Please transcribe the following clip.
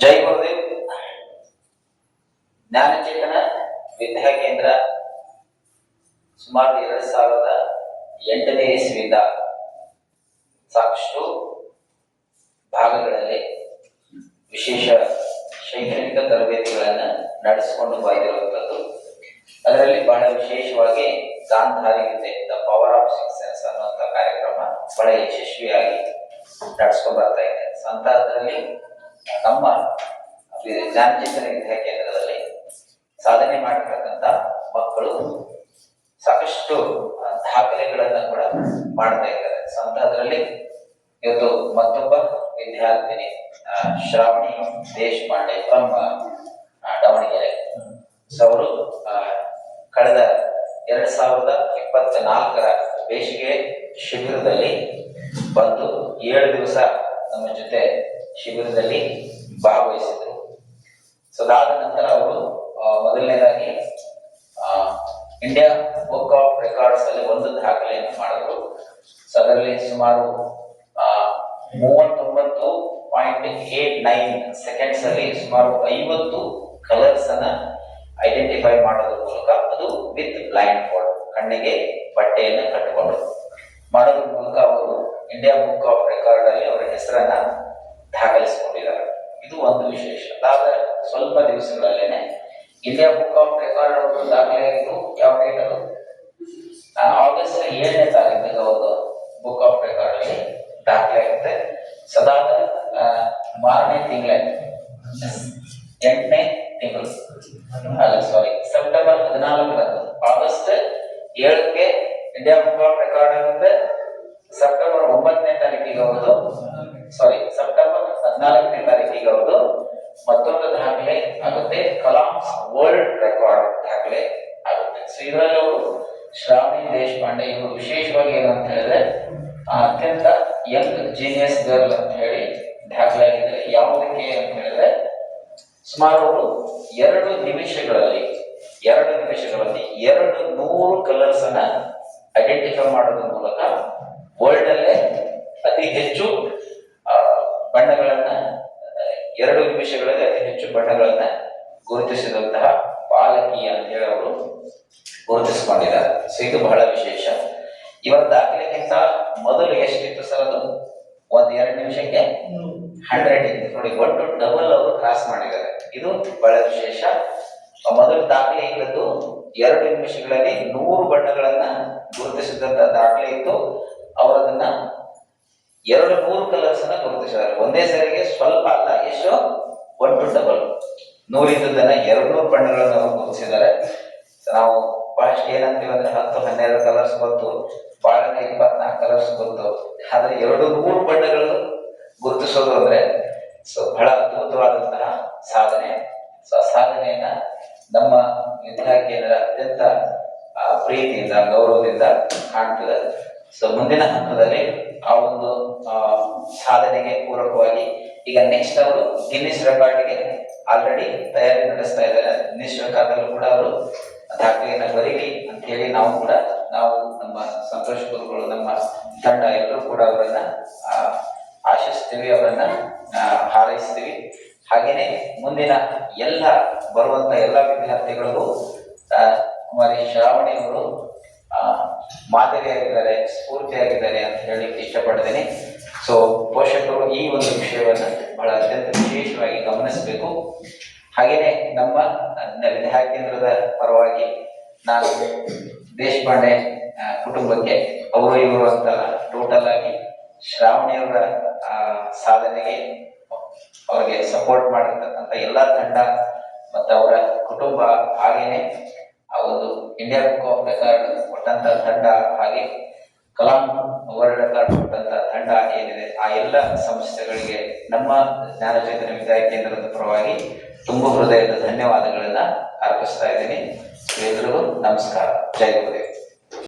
ಜೈ ಗುರುದೇವ್. ಜ್ಞಾನಚೇತನ ವಿದ್ಯಾ ಕೇಂದ್ರ ಸುಮಾರು ಎರಡು ಸಾವಿರದ ಎಂಟನೇ ಇಸ್ವಿಯಿಂದ ಸಾಕಷ್ಟು ಭಾಗಗಳಲ್ಲಿ ವಿಶೇಷ ಶೈಕ್ಷಣಿಕ ತರಬೇತಿಗಳನ್ನು ನಡೆಸಿಕೊಂಡು ಬಂದಿರುವಂಥದ್ದು ಅದರಲ್ಲಿ ಬಹಳ ವಿಶೇಷವಾಗಿ Gandhari the power of six sense ಅನ್ನುವಂಥ ಕಾರ್ಯಕ್ರಮ ಬಹಳ ಯಶಸ್ವಿಯಾಗಿ ನಡೆಸ್ಕೊಂಡು ಬರ್ತಾ ಇದೆ. ಸೊ ಅಂತಹದ್ರಲ್ಲಿ ನಮ್ಮ ಜ್ಞಾನಚೇತನ ವಿದ್ಯಾ ಕೇಂದ್ರದಲ್ಲಿ ಸಾಧನೆ ಮಾಡಿರ್ತಕ್ಕಂಥ ಮಕ್ಕಳು ಸಾಕಷ್ಟು ದಾಖಲೆಗಳನ್ನು ಕೂಡ ಮಾಡ್ತಾ ಇದ್ದಾರೆ. ಸೊ ಇವತ್ತು ಮತ್ತೊಬ್ಬ ವಿದ್ಯಾರ್ಥಿನಿ ಶ್ರಾವಣಿ ದೇಶಪಾಂಡೆ ಫ್ರಮ್ ದಾವಣಗೆರೆ. ಸೊ ಅವರು ಎರಡ್ ಸಾವಿರದ ಇಪ್ಪತ್ತ ನಾಲ್ಕರ ಬೇಸಿಗೆ ಶಿಬಿರದಲ್ಲಿ ಬಂದು ಏಳು ದಿವಸ ನಮ್ಮ ಜೊತೆ ಶಿಬಿರದಲ್ಲಿ ಭಾಗವಹಿಸಿದ್ರು. ಸೊ ಅದಾದ ನಂತರ ಅವರು ಮೊದಲನೇದಾಗಿ ಇಂಡಿಯಾ ಬುಕ್ ಆಫ್ ರೆಕಾರ್ಡ್ಸ್ ಅಲ್ಲಿ ಒಂದು ದಾಖಲೆಯನ್ನು ಮಾಡಿದ್ರು. ಸೊ ಅದರಲ್ಲಿ ಸುಮಾರು ಮೂವತ್ತೊಂಬತ್ತು ಪಾಯಿಂಟ್ ಏಟ್ ನೈನ್ ಸೆಕೆಂಡ್ಸ್ ಅಲ್ಲಿ ಸುಮಾರು ಐವತ್ತು ಕಲರ್ಸ್ ಅನ್ನ ಐಡೆಂಟಿಫೈ ಮಾಡೋದ್ರ ಮೂಲಕ ಅದು ವಿತ್ ಬ್ಲೈಂಡ್ ಫೋಲ್ಡ್ ಕಣ್ಣಿಗೆ ಬಟ್ಟೆಯನ್ನು ಕಟ್ಟಿಕೊಂಡು ಮಾಡೋದ್ರ ಮೂಲಕ ಅವರು ಇಂಡಿಯಾ ಬುಕ್ ಆಫ್ ರೆಕಾರ್ಡ್ ಅಲ್ಲಿ ಅವರ ಹೆಸರನ್ನ ದಾಖಲಿಸಿಕೊಂಡಿದ್ದಾರೆ. ಇದು ಒಂದು ವಿಶೇಷ. ಅದಾದ ಸ್ವಲ್ಪ ದಿವಸಗಳಲ್ಲೇನೆ ಇಂಡಿಯಾ ಬುಕ್ ಆಫ್ ರೆಕಾರ್ಡ್ ಅವರು ದಾಖಲೆಯಾಗಿದ್ದು ಯಾವ ಡೇಟ್ ಅದು ಆಗಸ್ಟ್ ಏಳನೇ ತಾರೀಕಿಗೆ ಅವರು ಬುಕ್ ಆಫ್ ರೆಕಾರ್ಡ್ ಅಲ್ಲಿ ದಾಖಲೆ ಆಗುತ್ತೆ ಸದಾದ ಆ, ಮಾರನೇ ತಿಂಗಳ ಎಂಟನೇ ತಿಂಗಳು ಅಲ್ಲ ಸಾರಿ ಸೆಪ್ಟೆಂಬರ್ ಹದಿನಾಲ್ಕರಂದು ಆಗಸ್ಟ್ ಏಳಕ್ಕೆ ಇಂಡಿಯಾ ಬುಕ್ ರೆಕಾರ್ಡ್ ಆಗುತ್ತೆ ಸೆಪ್ಟೆಂಬರ್ ಒಂಬತ್ತನೇ ತಾರೀಕಿಗೆ ಹೌದು ಸಾರಿ ಸೆಪ್ಟೆಂಬರ್ ಹದಿನಾಲ್ಕನೇ ತಾರೀಕಿಗೆ ಹೌದು ಮತ್ತೊಂದು ದಾಖಲೆ ಆಗುತ್ತೆ ಕಲಾಮ್ಸ್ ವರ್ಲ್ಡ್ ರೆಕಾರ್ಡ್ ದಾಖಲೆ ಆಗುತ್ತೆ ಸೊ ಇದರಲ್ಲಿ ಅವರು ಶ್ರಾವಣಿ ದೇಶಪಾಂಡೆ ಇವರು ವಿಶೇಷವಾಗಿ ಏನಂತ ಹೇಳಿದ್ರೆ ಅತ್ಯಂತ ಯಂಗ್ ಜೀನಿಯಸ್ ಗರ್ಲ್ ಅಂತ ಹೇಳಿ ದಾಖಲೆ ಆಗಿದ್ದಾರೆ ಯಾವುದಕ್ಕೆ ಅಂತ ಹೇಳಿದ್ರೆ ಸುಮಾರು ಅವರು ಎರಡು ನಿಮಿಷಗಳಲ್ಲಿ ಎರಡು ನಿಮಿಷಗಳಲ್ಲಿ ಎರಡು ನೂರು ಕಲರ್ಸ್ ಅನ್ನ ಐಡೆಂಟಿಫೈ ಮಾಡೋದ್ರ ಮೂಲಕ ವರ್ಲ್ಡ್ ಅಲ್ಲೇ ಅತಿ ಹೆಚ್ಚು ಬಣ್ಣಗಳನ್ನ ಎರಡು ನಿಮಿಷಗಳಲ್ಲಿ ಅತಿ ಹೆಚ್ಚು ಬಣ್ಣಗಳನ್ನ ಗುರುತಿಸಿದಂತಹ ಬಾಲಕಿ ಅಂತ ಹೇಳಿ ಅವರು ಗುರುತಿಸಿಕೊಂಡಿದ್ದಾರೆ ಸೊ ಇದು ಬಹಳ ವಿಶೇಷ. ಇವರ ದಾಖಲೆಗಿಂತ ಮೊದಲು ಎಷ್ಟಿತ್ತು ಸರ್ ಅದು? ಒಂದ್ ಎರಡು ನಿಮಿಷಕ್ಕೆ? ಹಂಡ್ರೆಡ್ ಇತ್ತು. ನೋಡಿ, ಒಟ್ಟು ಡಬಲ್ ಅವರು ಕ್ರಾಸ್ ಮಾಡಿದ್ದಾರೆ. ಇದು ಬಹಳ ವಿಶೇಷ. ಮೊದಲ ದಾಖಲೆ ಇಲ್ಲದ್ದು ಎರಡು ನಿಮಿಷಗಳಲ್ಲಿ ನೂರು ಬಣ್ಣಗಳನ್ನ ಗುರುತಿಸಿದಂತ ದಾಖಲೆ ಇತ್ತು. ಅವರದನ್ನ ಎರಡು ಮೂರು ಕಲರ್ಸ್ ಅನ್ನ ಗುರುತಿಸಿದ್ದಾರೆ. ಒಂದೇ ಸರಿಗೆ ಸ್ವಲ್ಪ ಅಲ್ಲ, ಎಷ್ಟು? ಒನ್ ಟು ಡಬಲ್ ನೂರಿದ್ದನ್ನ ಎರಡು ನೂರು ಬಣ್ಣಗಳನ್ನು ಅವರು ಗುರುತಿಸಿದ್ದಾರೆ. ನಾವು ಬಹಳಷ್ಟು ಏನಂತೀವಿ ಅಂದ್ರೆ ಹತ್ತು, ಹನ್ನೆರಡು ಕಲರ್ಸ್ ಬಂತು ಬಹಳನೇ ಇಪ್ಪತ್ನಾಲ್ಕು ಕಲರ್ಸ್ ಬಂತು. ಆದ್ರೆ ಎರಡು ನೂರು ಬಣ್ಣಗಳು ಗುರುತಿಸೋದು ಅಂದ್ರೆ ಸೊ ಬಹಳ ಅದ್ಭುತವಾದಂತಹ ಸಾಧನೆ. ಸೊ ಆ ಸಾಧನೆಯನ್ನ ನಮ್ಮ ವಿದ್ಯಾ ಕೇಂದ್ರ ಅತ್ಯಂತ ಪ್ರೀತಿಯಿಂದ, ಗೌರವದಿಂದ ಕಾಣ್ತದೆ. ಸೊ ಮುಂದಿನ ಹಂತದಲ್ಲಿ ಆ ಒಂದು ಸಾಧನೆಗೆ ಪೂರಕವಾಗಿ ಈಗ ನೆಕ್ಸ್ಟ್ ಅವರು ಗಿನ್ನಿಸ್ ರೆಕಾರ್ಡ್ಗೆ ಆಲ್ರೆಡಿ ತಯಾರಿ ನಡೆಸ್ತಾ ಇದ್ದಾರೆ. ಗಿನ್ನಿಸ್ ರೆಕಾರ್ಡಲ್ಲೂ ಕೂಡ ಅವರು ದಾಖಲೆಯನ್ನು ಬರೀಲಿ ಅಂತ ಹೇಳಿ ನಾವು ಕೂಡ, ನಾವು ನಮ್ಮ ಸಂತೋಷ ಗುರುಗಳು ನಮ್ಮ ತಂಡ ಎಲ್ಲರೂ ಕೂಡ ಅವರನ್ನ ಆಶಿಸ್ತೀವಿ, ಅವರನ್ನ ಹಾರೈಸ್ತೀವಿ. ಹಾಗೆಯೇ ಮುಂದಿನ ಎಲ್ಲ ಬರುವಂತ ಎಲ್ಲ ವಿದ್ಯಾರ್ಥಿಗಳಿಗೂ ಕುಮಾರಿ ಶ್ರಾವಣಿಯವರು ಮಾದರಿಯಾಗಿದ್ದಾರೆ, ಸ್ಫೂರ್ತಿಯಾಗಿದ್ದಾರೆ ಅಂತ ಹೇಳಿ ಇಷ್ಟಪಡ್ತೀನಿ. ಸೊ ಪೋಷಕರು ಈ ಒಂದು ವಿಷಯವನ್ನು ಬಹಳ ಅತ್ಯಂತ ವಿಶೇಷವಾಗಿ ಗಮನಿಸಬೇಕು. ಹಾಗೆಯೇ ನಮ್ಮ ವಿದ್ಯಾ ಕೇಂದ್ರದ ಪರವಾಗಿ ನಾನು ದೇಶಪಾಂಡೆ ಕುಟುಂಬಕ್ಕೆ ಅವರು ಇವರು ಅಂತಲ್ಲ ಟೋಟಲ್ ಆಗಿ ಶ್ರಾವಣಿಯವರ ಸಾಧನೆಗೆ ಅವರಿಗೆ ಸಪೋರ್ಟ್ ಮಾಡಿರ್ತಕ್ಕಂಥ ಎಲ್ಲ ತಂಡ ಮತ್ತು ಅವರ ಕುಟುಂಬ ಹಾಗೇನೆ ಆ ಒಂದು ಇಂಡಿಯಾ ಬುಕ್ ಆಫ್ ರೆಕಾರ್ಡ್ ಕೊಟ್ಟಂತ ತಂಡ ಹಾಗೆ ಕಲಾಂ ವರ್ಲ್ಡ್ ರೆಕಾರ್ಡ್ ಕೊಟ್ಟಂತ ತಂಡ ಏನಿದೆ, ಆ ಎಲ್ಲ ಸಂಸ್ಥೆಗಳಿಗೆ ನಮ್ಮ ಜ್ಞಾನಚೇತನ ವಿದ್ಯಾ ಕೇಂದ್ರದ ಪರವಾಗಿ ತುಂಬ ಹೃದಯದ ಧನ್ಯವಾದಗಳನ್ನ ಅರ್ಪಿಸ್ತಾ ಇದ್ದೀನಿ. ಎಲ್ರಿಗೂ ನಮಸ್ಕಾರ. ಜೈ ಗುರುದೇವ್.